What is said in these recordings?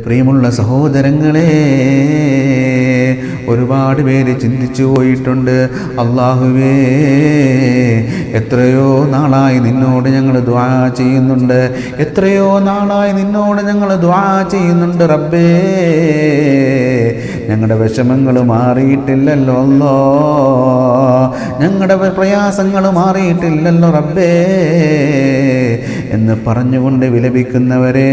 പ്രിയമുള്ള സഹോദരങ്ങളെ ഒരുപാട് പേര് ചിന്തിച്ചു പോയിട്ടുണ്ട്. അള്ളാഹുവേ എത്രയോ നാളായി നിന്നോട് ഞങ്ങൾ ദ്വാ ചെയ്യുന്നുണ്ട്. എത്രയോ നാളായി നിന്നോട് ഞങ്ങൾ ദ്വാ ചെയ്യുന്നുണ്ട് റബ്ബേ. ഞങ്ങളുടെ വിഷമങ്ങൾ മാറിയിട്ടില്ലല്ലോ അല്ലോ ഞങ്ങളുടെ പ്രയാസങ്ങൾ മാറിയിട്ടില്ലല്ലോ റബ്ബേ. എന്ന് പറഞ്ഞുകൊണ്ട് വിലപിക്കുന്നവരെ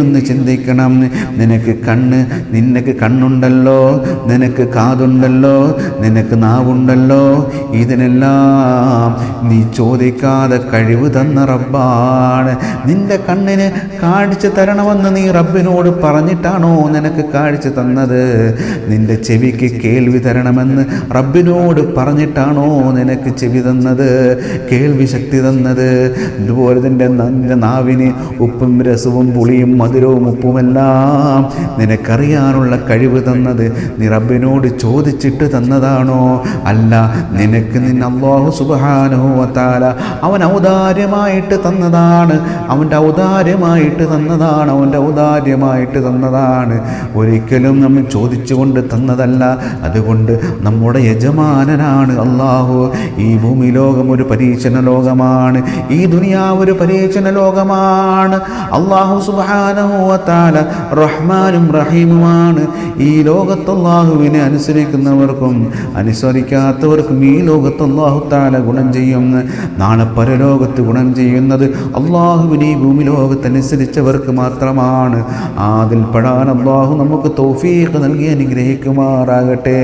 ഒന്ന് ചിന്തിക്കണം. നിനക്ക് കണ്ണ് നിനക്ക് കണ്ണുണ്ടല്ലോ. നിനക്ക് കാതുണ്ടല്ലോ. നിനക്ക് നാവുണ്ടല്ലോ. ഇതിനെല്ലാം നീ ചോദിക്കാതെ കഴിവ് തന്ന റബ്ബാണ്. നിന്റെ കണ്ണിന് കാഴ്ച തരണമെന്ന് നീ റബ്ബിനോട് പറഞ്ഞിട്ടാണോ നിനക്ക് കാഴ്ച തന്നത്? നിന്റെ ചെവിക്ക് കേൾവി തരണമെന്ന് റബ്ബിനോട് പറഞ്ഞിട്ടാണോ നിനക്ക് ചെവി തന്നത്? കേൾവി ശക്തി തന്നത്? ഇതുപോലെ തന്നെ നിന്റെ നാവിന് ഉപ്പും രസവും പുളിയും മധുരവും ഉപ്പുമെല്ലാം നിനക്കറിയാനുള്ള കഴിവ് തന്നത് നീ റബ്ബിനോട് ചോദിച്ചിട്ട് തന്നതാണോ? അല്ല നിനക്ക് നിന്നെ അള്ളാഹു സുബാനുഭവത്താല അവൻ ഔദാര്യമായിട്ട് തന്നതാണ്. അവന്റെ ഔദാര്യമായിട്ട് തന്നതാണ്. അവന്റെ ഔദാര്യമായിട്ട് തന്നതാണ്. ഒരിക്കലും നമ്മൾ ചോദിച്ചുകൊണ്ട് തന്നതല്ല. അതുകൊണ്ട് നമ്മുടെ യജമാനനാണ് അള്ളാഹു ഈ ഭൂമി ലോകം ഒരു പരീക്ഷണ ലോകമാണ്. ഈ ദുനിയാവ് ഒരു പരീക്ഷണ ലോകമാണ്. അള്ളാഹു സുബാനുഭവത്താല റഹ്മാനും റഹീമുമാണ്. ഈ ലോകത്ത് അള്ളാഹുവിനെ അനുസരിക്കുന്നവർക്കും അനുസരിക്കാത്തവർക്കും ഈ ലോകത്ത് അള്ളാഹു താല ഗുണം ചെയ്യും. നാളെ പരലോകത്ത് ഗുണം ചെയ്യുന്നത് അള്ളാഹുവിനെ ഭൂമി ലോകത്തനുസരിച്ചവർക്ക് മാത്രമാണ്. അതിൽ അള്ളാഹു നമുക്ക് തോഫീക്ക് നൽകി അനുഗ്രഹിക്കുമാറാകട്ടെ.